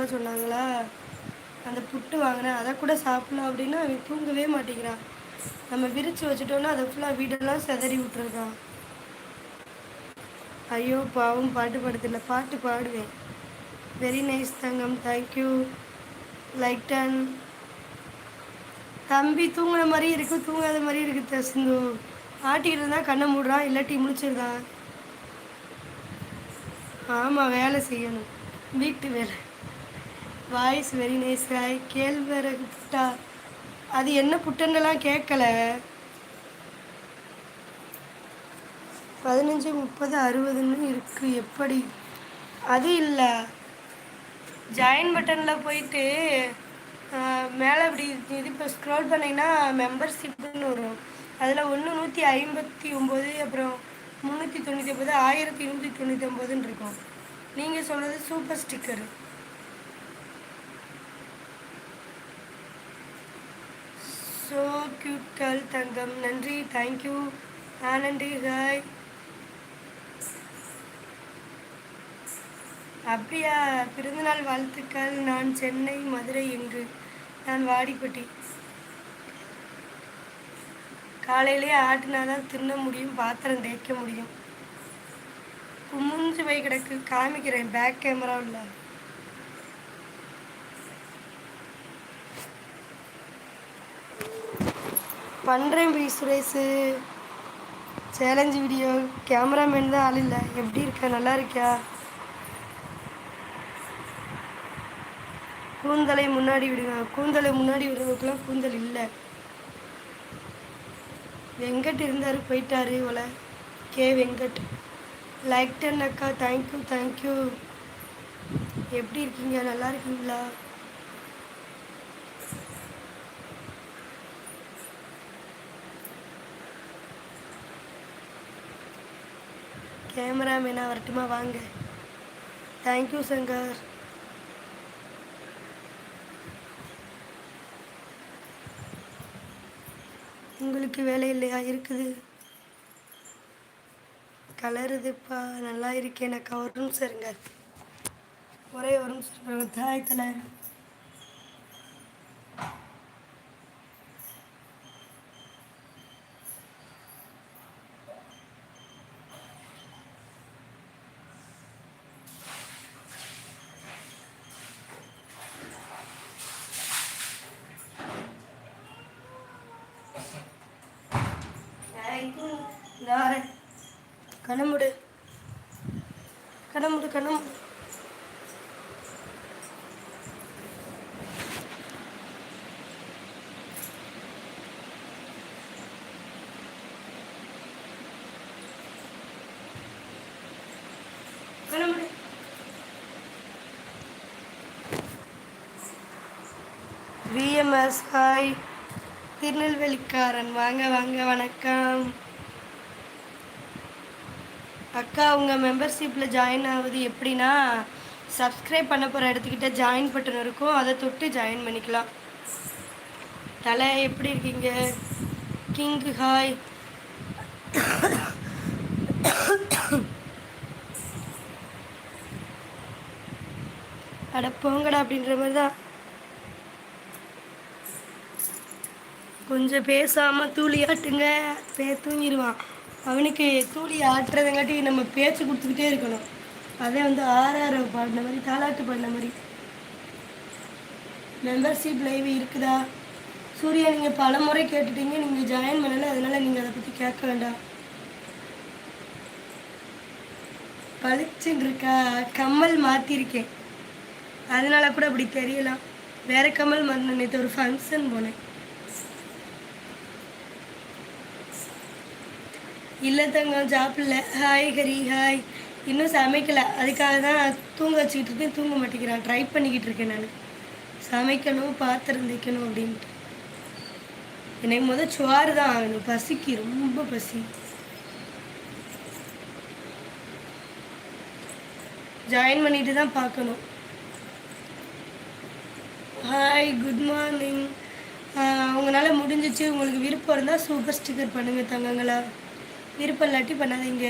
வா சொன்னாங்களா அந்த புட்டு வாங்கினேன் அதை கூட சாப்பிடலாம் அப்படின்னா அவன் தூங்கவே மாட்டேங்கிறான். நம்ம விரித்து வச்சுட்டோன்னா அதை ஃபுல்லாக வீடெல்லாம் செதறி விட்டுருக்கான். ஐயோ பாவம் பாட்டு பாடுதில்ல பாட்டு பாடுவேன். வெரி நைஸ் தங்கம் தேங்க்யூ லைக் டன் தம்பி தூங்குற மாதிரி இருக்கு தூங்காத மாதிரி இருக்கு சிந்து. ஆட்டிக்கிட்டு இருந்தால் கண்ணை மூடுறான் இல்லாட்டி முடிச்சிருந்தான் ஆமாம் வேலை செய்யணும். வீட்டு வேலை. வாய்ஸ் வெரி நைஸ் ராய் கேழ்வரகு புட்டா அது என்ன புட்டுன்னெல்லாம் கேட்கல பதினஞ்சு முப்பது அறுபதுன்னு இருக்குது எப்படி? அது இல்லை. ஜாயின் பட்டனில் போயிட்டு மேலே இப்படி இது இப்போ ஸ்க்ரோல் பண்ணிங்கன்னா மெம்பர்ஷிப்னு வரும். அதில் ஒன்று நூற்றி ஐம்பத்தி ஒம்பது அப்புறம் முந்நூற்றி தொண்ணூற்றி ஒம்பது ஆயிரத்தி நூற்றி தொண்ணூற்றி ஒம்பதுன்னு இருக்கும். நீங்கள் சொல்கிறது சூப்பர் ஸ்டிக்கரு ஸோ கியூட் தங்கம். நன்றி. தேங்க்யூ ஆனந்தி ஹாய் அப்படியா? பிறந்தநாள் வாழ்த்துக்கள். நான் சென்னை மதுரை எங்கு நான் வாடிப்பட்டி. காலையிலேயே ஆட்டினாதான் தின்ன முடியும் பாத்திரம் தேய்க்க முடியும். குமிஞ்சு போய் கிடக்கு. காமிக்கிறேன். பேக் கேமராவில் பண்ணுறேன் B Suresh. Challenge video cameraman தான் ஆள் இல்லை. எப்படி இருக்க? நல்லா இருக்கியா? கூந்தலை முன்னாடி விடுங்க. கூந்தலை முன்னாடி விடுறதுக்குலாம் கூந்தல் இல்லை. வெங்கட் இருந்தார் போயிட்டாரு இவளை கே வெங்கட். லைக் டன் அக்கா. தேங்க்யூ தேங்க்யூ எப்படி இருக்கீங்க? நல்லா இருக்கீங்களா? கேமராமேனா வரட்டுமா வாங்க. தேங்க்யூ சங்கர் உங்களுக்கு வேலை இல்லையா? இருக்குது. கலருதுப்பா நல்லா இருக்கேன் எனக்கு ஒரு நிமிஷம் இருங்க. ஒரே ஒரு நிமிஷம் தாய் கலர் கணமுடு கணமுடு கணமுடு விஎம்எஸ் ஹாய் திருநெல்வேலிக்காரன். வாங்க வாங்க வணக்கம். அக்கா உங்கள் மெம்பர்ஷிப்பில் ஜாயின் ஆகுது எப்படின்னா சப்ஸ்கிரைப் பண்ண போகிற இடத்துக்கிட்ட ஜாயின் பட்டன் இருக்கும். அதை தொட்டு ஜாயின் பண்ணிக்கலாம். தலை எப்படி இருக்கீங்க? கிங்கு ஹாய் அட போங்கடா அப்படின்ற மாதிரி தான் கொஞ்சம் பேசாமல் தூளியாட்டுங்க. பே தூங்கிடுவான் அவனுக்கு தூளி ஆட்டுறதுங்காட்டி நம்ம பேச்சு கொடுத்துக்கிட்டே இருக்கணும். அதே வந்து ஆர்ஆர் பாடின மாதிரி தாலாட்டு பாடின மாதிரி. மெம்பர்ஷிப் லைவ் இருக்குதா? சூர்யா நீங்கள் பல முறை கேட்டுட்டீங்க நீங்கள் ஜாயின் பண்ணலை அதனால் நீங்கள் அதை பற்றி கேட்க வேண்டாம். பளிச்சுன்னு இருக்கா கம்மல் மாற்றிருக்கேன் அதனால கூட அப்படி தெரியலாம். வேறு கம்மல் மாறின நேற்று ஒரு ஃபங்க்ஷன் போனேன். இல்லை தங்கம் சாப்பிடல. ஹாய் ஹரி ஹாய் இன்னும் சமைக்கலை. அதுக்காக தான் தூங்க வச்சுக்கிட்டு இருக்கேன். தூங்க மாட்டேங்கிறான். ட்ரை பண்ணிக்கிட்டு இருக்கேன் நான். சமைக்கணும் பாத்திரம் தைக்கணும் அப்படின்ட்டு. எனக்கு முதல் சுவாறு தான் ஆகணும். பசிக்கு. ரொம்ப பசி. ஜாயின் பண்ணிட்டு தான் பார்க்கணும். ஹாய் குட் மார்னிங் உங்களால் முடிஞ்சிச்சு. உங்களுக்கு விருப்பம் இருந்தால் சூப்பர் ஸ்டிக்கர் பண்ணுங்கள் தங்கங்களா. விருப்பம் இல்லாட்டி பண்ணாதீங்க.